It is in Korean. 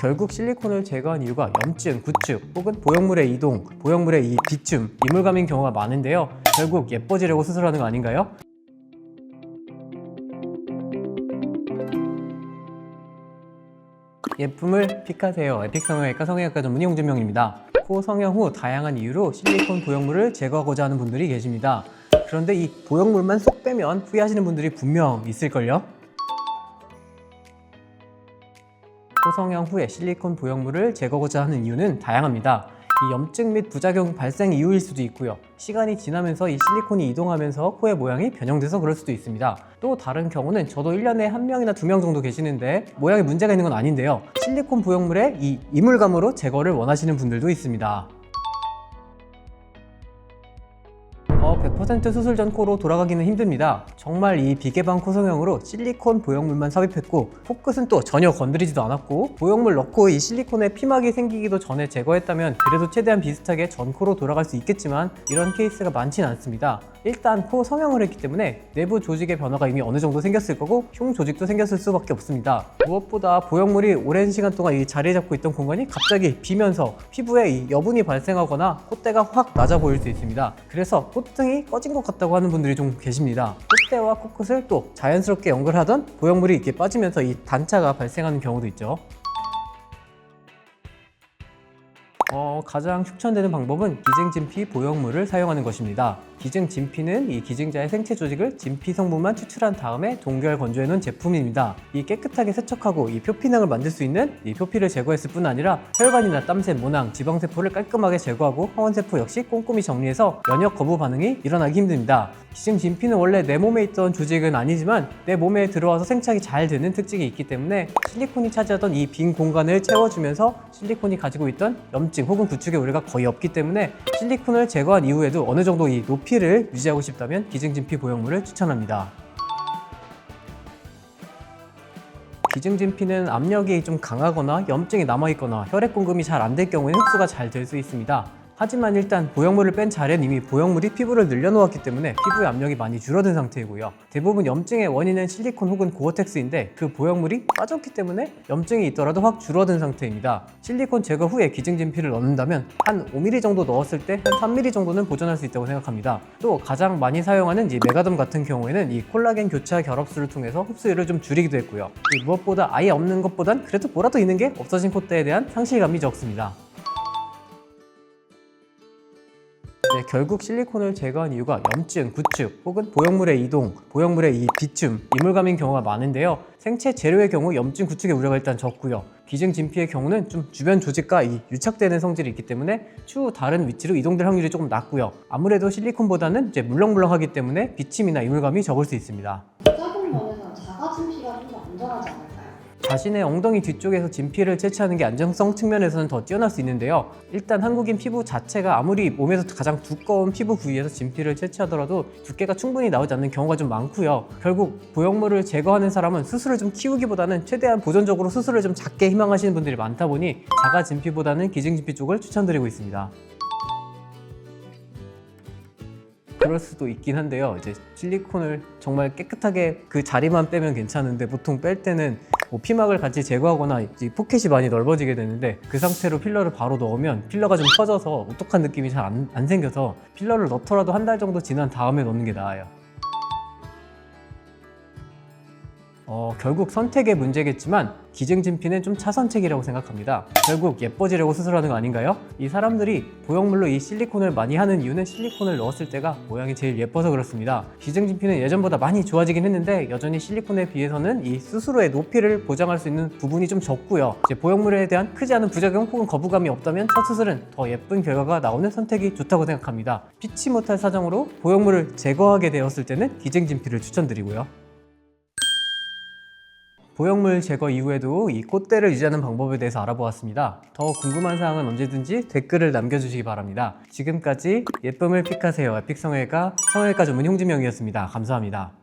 결국 실리콘을 제거한 이유가 염증, 구축 혹은 보형물의 이동, 보형물의 이 비춤, 이물감인 경우가 많은데요. 결국 예뻐지려고 수술하는 거 아닌가요? 예쁨을 픽하세요. 에픽 성형외과 성형외과 전문의 홍준명입니다. 코 성형 후 다양한 이유로 실리콘 보형물을 제거하고자 하는 분들이 계십니다. 그런데 이 보형물만 쏙 빼면 후회하시는 분들이 분명 있을걸요? 코 성형 후에 실리콘 보형물을 제거하고자 하는 이유는 다양합니다. 이 염증 및 부작용 발생 이유일 수도 있고요. 시간이 지나면서 이 실리콘이 이동하면서 코의 모양이 변형돼서 그럴 수도 있습니다. 또 다른 경우는 저도 1년에 한 명이나 두 명 정도 계시는데 모양에 문제가 있는 건 아닌데요. 실리콘 보형물의 이 이물감으로 제거를 원하시는 분들도 있습니다. 100% 수술 전 코로 돌아가기는 힘듭니다. 정말 이 비개방 코 성형으로 실리콘 보형물만 삽입했고 코끝은 또 전혀 건드리지도 않았고 보형물 넣고 이 실리콘에 피막이 생기기도 전에 제거했다면 그래도 최대한 비슷하게 전 코로 돌아갈 수 있겠지만 이런 케이스가 많진 않습니다. 일단 코 성형을 했기 때문에 내부 조직의 변화가 이미 어느 정도 생겼을 거고 흉 조직도 생겼을 수밖에 없습니다. 무엇보다 보형물이 오랜 시간 동안 이 자리 잡고 있던 공간이 갑자기 비면서 피부에 이 여분이 발생하거나 콧대가 확 낮아 보일 수 있습니다. 그래서 콧등이 꺼진 것 같다고 하는 분들이 좀 계십니다. 콧대와 코끝을 또 자연스럽게 연결하던 보형물이 이렇게 빠지면서 이 단차가 발생하는 경우도 있죠. 어, 가장 추천되는 방법은 기증진피 보형물을 사용하는 것입니다. 기증 진피는 이 기증자의 생체 조직을 진피 성분만 추출한 다음에 동결 건조해 놓은 제품입니다. 이 깨끗하게 세척하고 이 표피낭을 만들 수 있는 이 표피를 제거했을 뿐 아니라 혈관이나 땀새, 모낭, 지방세포를 깔끔하게 제거하고 항원세포 역시 꼼꼼히 정리해서 면역 거부 반응이 일어나기 힘듭니다. 기증 진피는 원래 내 몸에 있던 조직은 아니지만 내 몸에 들어와서 생착이 잘 되는 특징이 있기 때문에 실리콘이 차지하던 이 빈 공간을 채워주면서 실리콘이 가지고 있던 염증 혹은 구축의 우려가 거의 없기 때문에 실리콘을 제거한 이후에도 어느 정도 이 높이 를 유지하고 싶다면 기증진 피 보형물을 추천합니다. 기증진 피는 압력이 좀 강하거나 염증이 남아있거나 혈액 공급이 잘 안 될 경우에 흡수가 잘 될 수 있습니다. 하지만 일단 보형물을 뺀 자리는 이미 보형물이 피부를 늘려놓았기 때문에 피부의 압력이 많이 줄어든 상태이고요. 대부분 염증의 원인은 실리콘 혹은 고어텍스인데 그 보형물이 빠졌기 때문에 염증이 있더라도 확 줄어든 상태입니다. 실리콘 제거 후에 기증진피를 넣는다면 한 5mm 정도 넣었을 때 한 3mm 정도는 보존할 수 있다고 생각합니다. 또 가장 많이 사용하는 이 메가덤 같은 경우에는 이 콜라겐 교차 결합수를 통해서 흡수율을 좀 줄이기도 했고요. 이 무엇보다 아예 없는 것보단 그래도 뭐라도 있는 게 없어진 콧대에 대한 상실감이 적습니다. 네, 결국 실리콘을 제거한 이유가 염증, 구축 혹은 보형물의 이동, 보형물의 이 비춤, 이물감인 경우가 많은데요. 생체 재료의 경우 염증, 구축의 우려가 일단 적고요. 기증 진피의 경우는 좀 주변 조직과 이 유착되는 성질이 있기 때문에 추후 다른 위치로 이동될 확률이 조금 낮고요. 아무래도 실리콘보다는 이제 물렁물렁하기 때문에 비침이나 이물감이 적을 수 있습니다. 부작용 면에서는 자가 침시가 좀 더 안전하지 않을까요? 자신의 엉덩이 뒤쪽에서 진피를 채취하는 게 안정성 측면에서는 더 뛰어날 수 있는데요. 일단 한국인 피부 자체가 아무리 몸에서 가장 두꺼운 피부 부위에서 진피를 채취하더라도 두께가 충분히 나오지 않는 경우가 좀 많고요. 결국 보형물을 제거하는 사람은 수술을 좀 키우기보다는 최대한 보존적으로 수술을 좀 작게 희망하시는 분들이 많다 보니 자가 진피보다는 기증 진피 쪽을 추천드리고 있습니다. 그럴 수도 있긴 한데요. 이제 실리콘을 정말 깨끗하게 그 자리만 빼면 괜찮은데 보통 뺄 때는 뭐 피막을 같이 제거하거나 포켓이 많이 넓어지게 되는데 그 상태로 필러를 바로 넣으면 필러가 좀 터져서 오똑한 느낌이 잘 안 생겨서 필러를 넣더라도 한 달 정도 지난 다음에 넣는 게 나아요. 어, 결국 선택의 문제겠지만 기증진피는 좀 차선책이라고 생각합니다. 결국 예뻐지려고 수술하는 거 아닌가요? 이 사람들이 보형물로 이 실리콘을 많이 하는 이유는 실리콘을 넣었을 때가 모양이 제일 예뻐서 그렇습니다. 기증진피는 예전보다 많이 좋아지긴 했는데 여전히 실리콘에 비해서는 이 스스로의 높이를 보장할 수 있는 부분이 좀 적고요. 이제 보형물에 대한 크지 않은 부작용 혹은 거부감이 없다면 첫 수술은 더 예쁜 결과가 나오는 선택이 좋다고 생각합니다. 피치 못할 사정으로 보형물을 제거하게 되었을 때는 기증진피를 추천드리고요. 보형물 제거 이후에도 이 콧대를 유지하는 방법에 대해서 알아보았습니다. 더 궁금한 사항은 언제든지 댓글을 남겨주시기 바랍니다. 지금까지 예쁨을 픽하세요. 에픽 성형외과 성형외과 전문 홍진명이었습니다. 감사합니다.